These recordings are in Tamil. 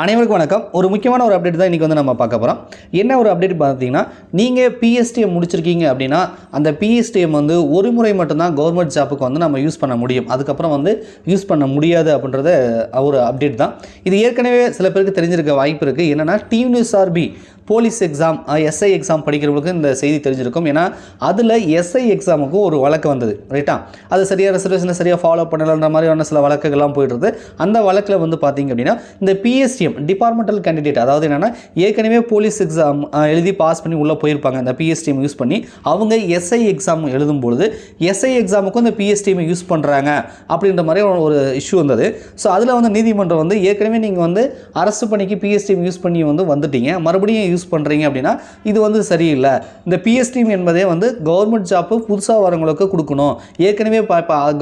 அனைவருக்கும் வணக்கம். ஒரு முக்கியமான ஒரு அப்டேட் தான் இன்றைக்கி வந்து நம்ம பார்க்க போகிறோம் என்ன ஒரு அப்டேட் பார்த்தீங்கன்னா நீங்கள் பிஎஸ்டிஎம் முடிச்சிருக்கீங்க அப்படின்னா அந்த பிஎஸ்டிஎம் வந்து ஒரு முறை மட்டும்தான் கவர்மெண்ட் ஜாப்புக்கு வந்து நம்ம யூஸ் பண்ண முடியும். அதுக்கப்புறம் வந்து யூஸ் பண்ண முடியாது அப்படின்றத ஒரு அப்டேட் தான். இது ஏற்கனவே சில பேருக்கு தெரிஞ்சிருக்க வாய்ப்பு இருக்குது என்னென்னா டியூனியூஸ்ஆர்பி போலீஸ் எக்ஸாம் எஸ்ஐ எக்ஸாம் படிக்கிறவங்களுக்கு இந்த செய்தி தெரிஞ்சிருக்கும். ஏன்னா அதில் எஸ்ஐ எக்ஸாமுக்கும் ஒரு வழக்கு வந்தது ரைட்டா அது சரியாக ரிசர்வேஷனை சரியாக ஃபாலோ பண்ணலன்ற மாதிரியான சில வழக்குகள்லாம் போயிட்டு அந்த வழக்கில் வந்து பார்த்தீங்க அப்படின்னா இந்த பிஎஸ்டிஎம் டிபார்ட்மெண்டல் கேண்டிடேட் அதாவது என்னென்னா ஏற்கனவே போலீஸ் எக்ஸாம் எழுதி பாஸ் பண்ணி உள்ளே போயிருப்பாங்க. இந்த பிஎஸ்டிஎம் யூஸ் பண்ணி அவங்க எஸ்ஐ எக்ஸாம் எழுதும்பொழுது எஸ்ஐ எக்ஸாமுக்கும் இந்த பிஎஸ்டிஎம் யூஸ் பண்ணுறாங்க அப்படின்ற மாதிரி ஒரு இஷ்யூ வந்தது. ஸோ அதில் வந்து நீதிமன்றம் வந்து ஏற்கனவே நீங்கள் வந்து அரசு பணிக்கு பிஎஸ்டிஎம் யூஸ் பண்ணி வந்து வந்துட்டீங்க. மறுபடியும் யூஸ் பண்ணுறீங்க அப்படின்னா இது வந்து சரியில்லை. இந்த பிஎஸ்டிஎம் என்பதே வந்து கவர்மெண்ட் ஜாப்பு புதுசாக வரவங்களுக்கு கொடுக்கணும். ஏற்கனவே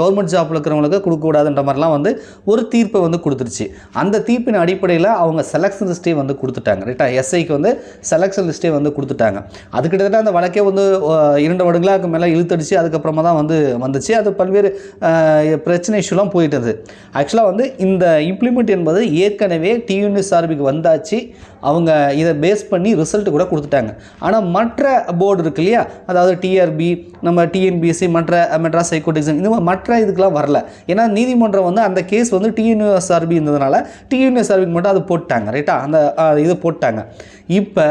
கவர்மெண்ட் ஜாப்பில் இருக்கிறவங்களுக்கு கொடுக்கக்கூடாதுன்ற மாதிரிலாம் வந்து ஒரு தீர்ப்பை வந்து கொடுத்துருச்சு. அந்த தீர்ப்பின் அடிப்படையில் அவங்க செலெக்ஷன் லிஸ்ட்டே வந்து கொடுத்துட்டாங்க. ரைட்டா எஸ்ஐக்கு வந்து செலெக்ஷன் லிஸ்ட்டே வந்து கொடுத்துட்டாங்க. அது கிட்டத்தட்ட அந்த வழக்கே வந்து இரண்டு வருடங்களாக மேலே இழுத்தடிச்சு அதுக்கப்புறமா தான் வந்து வந்துச்சு. அது பல்வேறு பிரச்சனை இஷ்யூலாம் போயிட்டது ஆக்சுவலாக வந்து இந்த இம்ப்ளிமெண்ட் என்பது ஏற்கனவே டியூனிஎஸ்ஆர்பிக்கு வந்தாச்சு. அவங்க இதை பேஸ் பண்ணி ரிசல்ட் கூட கொடுத்துட்டாங்க. ஆனால் மற்ற போர்டு இருக்கு இல்லையா? அதாவது டிஆர்பி நம்ம டிஎன்பிஎஸ்சி மற்ற மெட்ராஸ் ஹைகோர்ட் எக்ஸாம் இந்த மாதிரி மற்ற இதுக்கெலாம் வரல. ஏன்னா நீதிமன்றம் வந்து அந்த கேஸ் வந்து டிஎன்யூஎஸ்ஆர்பி இருந்ததுனால டிஎன்யூஎஸ்ஆர்பிக்கு மட்டும் அது போட்டாங்க ரைட்டா அந்த இதை இது போட்டாங்க. இப்போ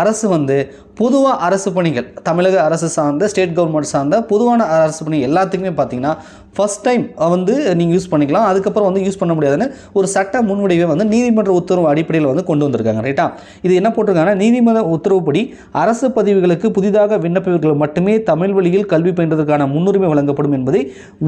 அரசு வந்து பொதுவாக அரசு பணிகள் தமிழக அரசு சார்ந்த ஸ்டேட் கவர்மெண்ட் சார்ந்த பொதுவான அரசு பணி எல்லாத்துக்குமே பார்த்திங்கன்னா ஃபஸ்ட் டைம் வந்து நீங்கள் யூஸ் பண்ணிக்கலாம். அதுக்கப்புறம் வந்து யூஸ் பண்ண முடியாதுன்னு ஒரு சட்ட முன்வடிவை வந்து நீதிமன்ற உத்தரவு அடிப்படையில் வந்து கொண்டு வந்திருக்காங்க ரைட்டா இது என்ன போட்டிருக்காங்கன்னா நீதிமன்ற உத்தரவுப்படி அரசு பதிவுகளுக்கு புதிதாக விண்ணப்பவர்கள் மட்டுமே தமிழ் வழியில் கல்வி பயின்றதற்கான முன்னுரிமை வழங்கப்படும் என்பதை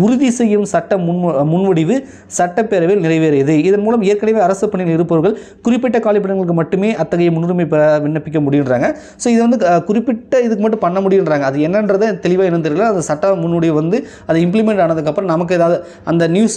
உறுதி செய்யும் சட்ட முன் முன்வடிவு சட்டப்பேரவையில் நிறைவேறியது. இதன் மூலம் ஏற்கனவே அரசு பணியில் இருப்பவர்கள் குறிப்பிட்ட காலிப்பிடங்களுக்கு மட்டுமே அத்தகைய முன்னுரிமை பெற விண்ணப்பிக்க முடியுன்றாங்க. ஸோ இது வந்து குறிப்பிட்ட இதுக்கு மட்டும் பண்ண முடியுன்றாங்க. அது என்னன்றதை தெளிவாக என்ன தெரியல. அந்த சட்ட முன்னுடைய வந்து அது இம்ப்ளிமெண்ட் ஆனதுக்கப்புறம் நமக்கு ஏதாவது அந்த நியூஸ்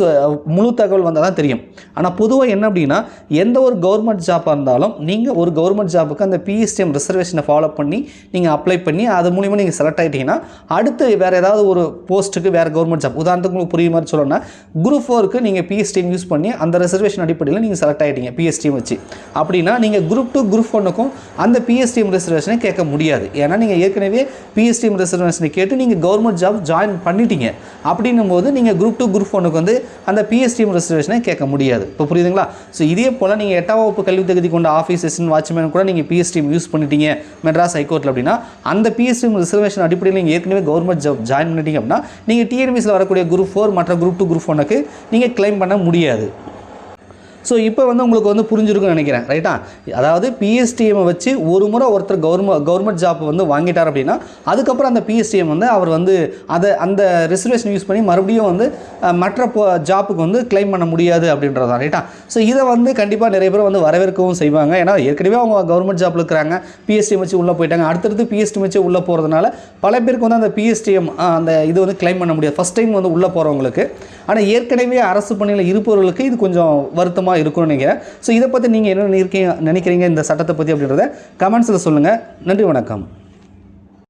முழு தகவல் வந்தால் தான் தெரியும். ஆனால் பொதுவாக என்ன அப்படின்னா எந்த ஒரு கவர்மெண்ட் ஜாப்பாக இருந்தாலும் நீங்கள் ஒரு கவர்மெண்ட் ஜாப்புக்கு அந்த பிஎஸ்டிஎம் ரிசர்வேஷனை ஃபாலோ பண்ணி நீங்கள் அப்ளை பண்ணி அது மூலிமா நீங்கள் செலக்ட் ஆகிட்டீங்கன்னா அடுத்து வேறு ஏதாவது ஒரு போஸ்ட்டுக்கு வேறு கவர்மெண்ட் ஜாப் உதாரணத்துக்கு உங்களுக்கு புரிய மாதிரி சொல்லணும்னா குரூப் ஃபோருக்கு நீங்கள் பிஎஸ்டிஎம் யூஸ் பண்ணி அந்த ரிசர்வேஷன் அடிப்படையில் நீங்கள் செலக்ட் ஆகிட்டீங்க பிஎஸ்டிஎம் வச்சு. அப்படின்னா நீங்கள் குரூப் டூ குரூப் ஒன்றுக்கும் அந்த பிஎஸ்டிஎம் ரிசர்வேஷனை கேட்க முடியாது. ஏன்னா நீங்கள் ஏற்கனவே பிஎஸ்டிஎம் ரிசர்வேஷனை கேட்டு நீங்கள் கவர்மெண்ட் ஜாப் ஜாயின் பண்ணிட்டீங்க. அப்படின்னும் போது நீங்கள் குரூப் டூ குரூப் ஒன்றுக்கு வந்து அந்த பிஎஸ்டிஎம் ரிசர்வேஷனை கேட்க முடியாது. இப்போ புரியுதுங்களா? ஸோ இதே போல் நீங்கள் எட்டாம் வகுப்பு கல்வி தகுதி கொண்ட ஆஃபீஸர்ஸ் வாட்ச்மேன் கூட நீங்கள் பிஎஸ்டிஎம் யூஸ் பண்ணிட்டீங்க மெட்ராஸ் ஹைகோர்ட்டில் அப்படின்னா அந்த பிஎஸ்டிஎம் ரிசர்வேஷன் அடிப்படையில் நீங்கள் ஏற்கனவே கவர்மெண்ட் ஜாப் ஜாயின் பண்ணிட்டீங்க அப்படின்னா நீங்கள் டிஎன்பிஎஸ்சில் வரக்கூடிய குரூப் ஃபோர் மற்ற குரூப் டூ குரூப் ஒன்றுக்கு நீங்கள் கிளைம் பண்ண முடியாது. ஸோ இப்போ வந்து உங்களுக்கு வந்து புரிஞ்சிருக்குன்னு நினைக்கிறேன் ரைட்டா அதாவது பிஎஸ்டிஎம்மை வச்சு ஒரு முறை ஒருத்தர் கவர்மெண்ட் கவர்மெண்ட் ஜாப் வந்து வாங்கிட்டார் அப்படின்னா அதுக்கப்புறம் அந்த பிஎஸ்டிஎம் வந்து அவர் வந்து அதை அந்த ரிசர்வேஷன் யூஸ் பண்ணி மறுபடியும் வந்து மற்ற ஜாப்புக்கு வந்து கிளைம் பண்ண முடியாது அப்படின்றதான் ரைட்டா ஸோ இதை வந்து கண்டிப்பாக நிறைய பேர் வந்து வரவேற்கவும் செய்வாங்க. ஏன்னா ஏற்கனவே அவங்க கவர்மெண்ட் ஜாப்பில் இருக்கிறாங்க பிஎஸ்டிஎம் வச்சு உள்ளே போயிட்டாங்க. அடுத்தடுத்து பிஎஸ்டிஎம் வச்சு உள்ளே போகிறதுனால பல பேருக்கு வந்து அந்த பிஎஸ்டிஎம் அந்த இது வந்து கிளைம் பண்ண முடியாது. ஃபஸ்ட் டைம் வந்து உள்ளே போகிறவங்களுக்கு ஆனால் ஏற்கனவே அரசு பணியில் இருப்பவர்களுக்கு இது கொஞ்சம் வருத்தமாக இருக்கும்னு நினைக்கிறேன். ஸோ இதை பற்றி நீங்கள் என்ன நினைக்கிறீங்க நினைக்கிறீங்க இந்த சட்டத்தை பற்றி அப்படின்றத கமெண்ட்ஸில் சொல்லுங்கள் நன்றி வணக்கம்.